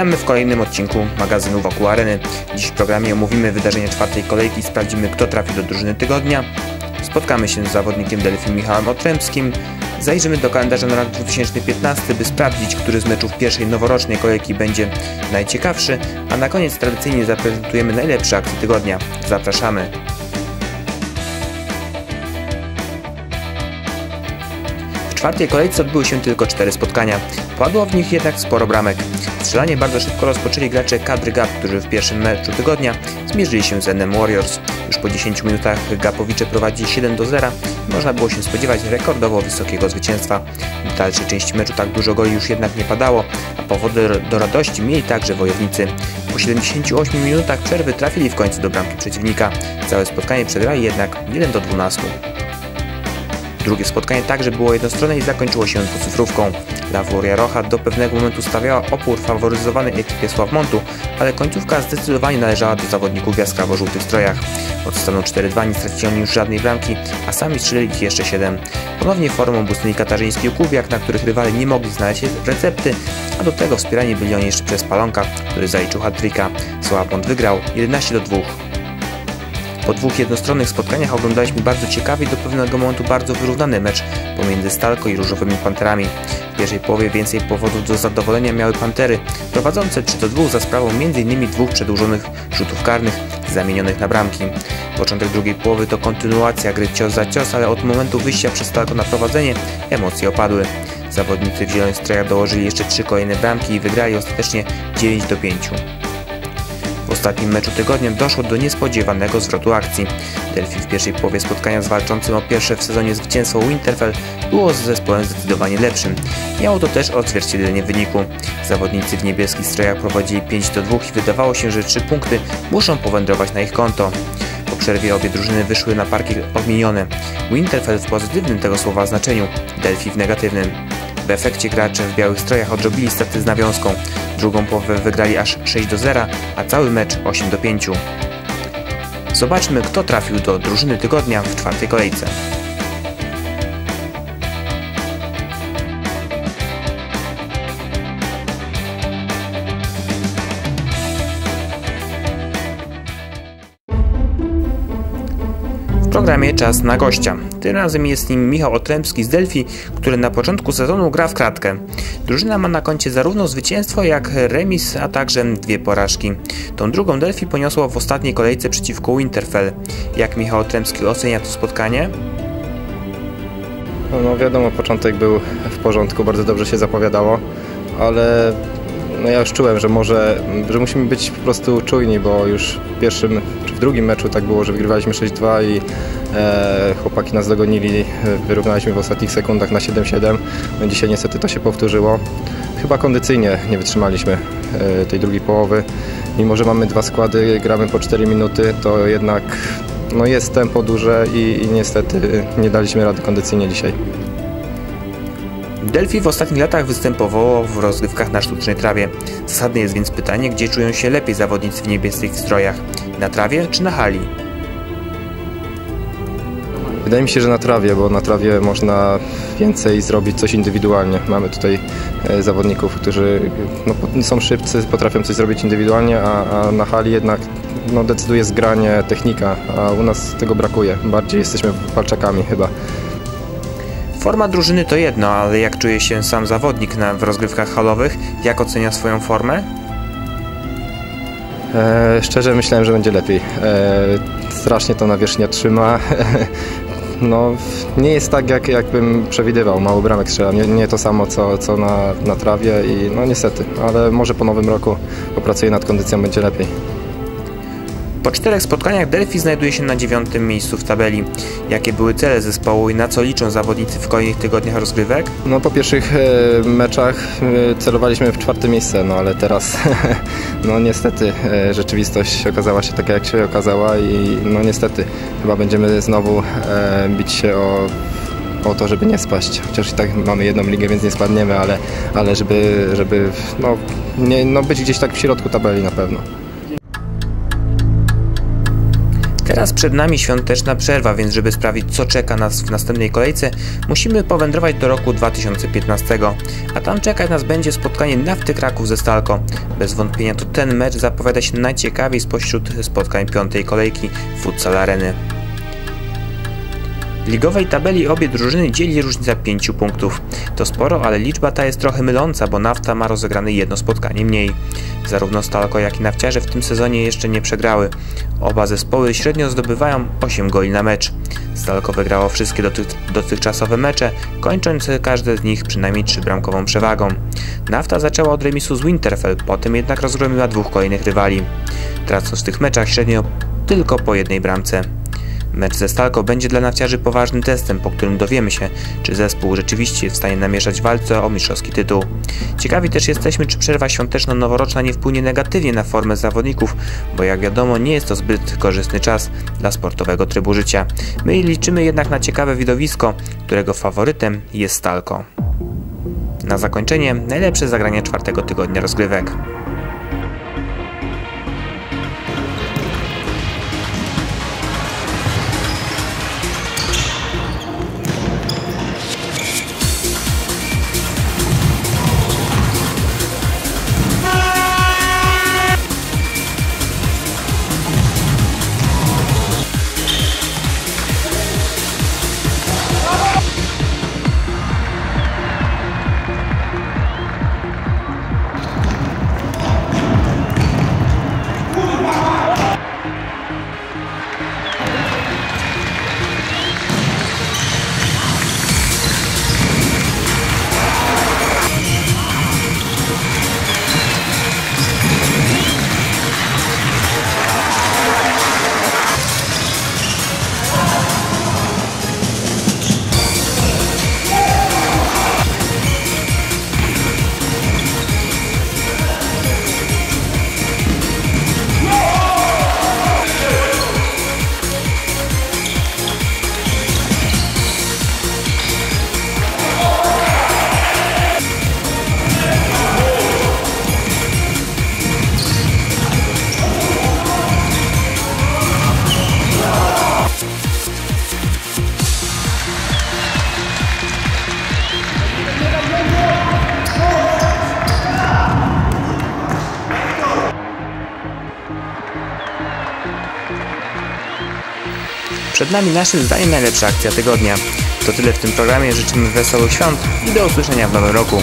Witamy w kolejnym odcinku magazynu Wokół Areny. Dziś w programie omówimy wydarzenia czwartej kolejki, sprawdzimy kto trafi do drużyny tygodnia. Spotkamy się z zawodnikiem Delfim Michałem Otrębskim. Zajrzymy do kalendarza na rok 2015, by sprawdzić, który z meczów pierwszej noworocznej kolejki będzie najciekawszy, a na koniec tradycyjnie zaprezentujemy najlepsze akcje tygodnia. Zapraszamy! W czwartej kolejce odbyły się tylko cztery spotkania. Padło w nich jednak sporo bramek. Strzelanie bardzo szybko rozpoczęli gracze kadry GAP, którzy w pierwszym meczu tygodnia zmierzyli się z NM Warriors. Już po 10 minutach Gapowicze prowadzili 7 do 0 i można było się spodziewać rekordowo wysokiego zwycięstwa. W dalszej części meczu tak dużo goli już jednak nie padało, a powody do radości mieli także wojownicy. Po 78 minutach przerwy trafili w końcu do bramki przeciwnika. Całe spotkanie przegrali jednak 1 do 12. Drugie spotkanie także było jednostronne i zakończyło się dwucyfrówką. La Furia Rocha do pewnego momentu stawiała opór faworyzowanej ekipie Sławmontu, ale końcówka zdecydowanie należała do zawodników w jaskrawo-żółtych strojach. Od stanu 4-2 nie stracili oni już żadnej bramki, a sami strzelili ich jeszcze 7. Ponownie formą błysnęli katarzyński Ukubiak, na których rywale nie mogli znaleźć recepty, a do tego wspierani byli oni jeszcze przez Palonka, który zaliczył hat-tricka. Sławmont wygrał 11 do 2. Po dwóch jednostronnych spotkaniach oglądaliśmy bardzo ciekawy i do pewnego momentu bardzo wyrównany mecz pomiędzy Stalko i Różowymi Panterami. W pierwszej połowie więcej powodów do zadowolenia miały Pantery, prowadzące 3 do 2 za sprawą m.in. dwóch przedłużonych rzutów karnych zamienionych na bramki. Początek drugiej połowy to kontynuacja gry cios za cios, ale od momentu wyjścia przez Stalko na prowadzenie emocje opadły. Zawodnicy w zielonych strojach dołożyli jeszcze trzy kolejne bramki i wygrali ostatecznie 9 do 5. W ostatnim meczu tygodnia doszło do niespodziewanego zwrotu akcji. Delphi w pierwszej połowie spotkania z walczącym o pierwsze w sezonie zwycięstwo Winterfell było z zespołem zdecydowanie lepszym. Miało to też odzwierciedlenie wyniku. Zawodnicy w niebieskich strojach prowadzili 5 do 2 i wydawało się, że 3 punkty muszą powędrować na ich konto. Po przerwie obie drużyny wyszły na parkiet odmienione. Winterfell w pozytywnym tego słowa znaczeniu, Delphi w negatywnym. W efekcie gracze w białych strojach odrobili straty z nawiązką. Drugą połowę wygrali aż 6 do 0, a cały mecz 8 do 5. Zobaczmy, kto trafił do drużyny tygodnia w czwartej kolejce. Programie czas na gościa. Tym razem jest nim Michał Otrębski z Delphi, który na początku sezonu gra w kratkę. Drużyna ma na koncie zarówno zwycięstwo, jak remis, a także dwie porażki. Tą drugą Delphi poniosło w ostatniej kolejce przeciwko Winterfell. Jak Michał Otrębski ocenia to spotkanie? No wiadomo, początek był w porządku, bardzo dobrze się zapowiadało, ale no ja już czułem, że może, że musimy być po prostu czujni, bo już w pierwszym czy w drugim meczu tak było, że wygrywaliśmy 6-2 i e, chłopaki nas dogonili, wyrównaliśmy w ostatnich sekundach na 7-7. No dzisiaj niestety to się powtórzyło. Chyba kondycyjnie nie wytrzymaliśmy e, tej drugiej połowy. Mimo, że mamy dwa składy, gramy po 4 minuty, to jednak no jest tempo duże i, i niestety nie daliśmy rady kondycyjnie dzisiaj. Delphi w ostatnich latach występowało w rozgrywkach na sztucznej trawie. Zasadne jest więc pytanie, gdzie czują się lepiej zawodnicy w niebieskich strojach? Na trawie czy na hali? Wydaje mi się, że na trawie, bo na trawie można więcej zrobić coś indywidualnie. Mamy tutaj e, zawodników, którzy no, są szybcy, potrafią coś zrobić indywidualnie, a, a na hali jednak no, decyduje zgranie, technika, a u nas tego brakuje. Bardziej jesteśmy walczakami chyba. Forma drużyny to jedno, ale jak czuje się sam zawodnik na, w rozgrywkach halowych? Jak ocenia swoją formę? E, szczerze myślałem, że będzie lepiej. E, strasznie to nawierzchnia trzyma. no, nie jest tak, jak, jakbym przewidywał. Mało bramek strzela. Nie, nie to samo, co, co na, na trawie i no niestety. Ale może po nowym roku popracuję nad kondycją, będzie lepiej. Po czterech spotkaniach Delphi znajduje się na dziewiątym miejscu w tabeli. Jakie były cele zespołu i na co liczą zawodnicy w kolejnych tygodniach rozgrywek? No po pierwszych e, meczach e, celowaliśmy w czwarte miejsce, no ale teraz no niestety e, rzeczywistość okazała się taka jak się okazała i no niestety chyba będziemy znowu bić się o o to, żeby nie spaść. Chociaż i tak mamy jedną ligę, więc nie spadniemy, ale, ale żeby, żeby no, nie, no być gdzieś tak w środku tabeli na pewno. Teraz przed nami świąteczna przerwa, więc żeby sprawdzić co czeka nas w następnej kolejce, musimy powędrować do roku 2015, a tam czekać nas będzie spotkanie Nafty Kraków ze Stalko. Bez wątpienia to ten mecz zapowiada się najciekawiej spośród spotkań piątej kolejki Futsal Areny. Ligowej tabeli obie drużyny dzieli różnica 5 punktów. To sporo, ale liczba ta jest trochę myląca, bo Nafta ma rozegrane jedno spotkanie mniej. Zarówno Stalko, jak i Nafciarze w tym sezonie jeszcze nie przegrały. Oba zespoły średnio zdobywają 8 goli na mecz. Stalko wygrało wszystkie doty dotychczasowe mecze, kończąc każde z nich przynajmniej 3 bramkową przewagą. Nafta zaczęła od remisu z Winterfell, potem jednak rozgromiła dwóch kolejnych rywali, tracąc w tych meczach średnio tylko po jednej bramce. Mecz ze Stalko będzie dla nafciarzy poważnym testem, po którym dowiemy się, czy zespół rzeczywiście jest w stanie namieszać walce o mistrzowski tytuł. Ciekawi też jesteśmy, czy przerwa świąteczno-noworoczna nie wpłynie negatywnie na formę zawodników, bo jak wiadomo nie jest to zbyt korzystny czas dla sportowego trybu życia. My liczymy jednak na ciekawe widowisko, którego faworytem jest Stalko. Na zakończenie najlepsze zagrania czwartego tygodnia rozgrywek. Przed nami naszym zdaniem najlepsza akcja tygodnia. To tyle w tym programie, życzymy wesołych świąt i do usłyszenia w nowym roku.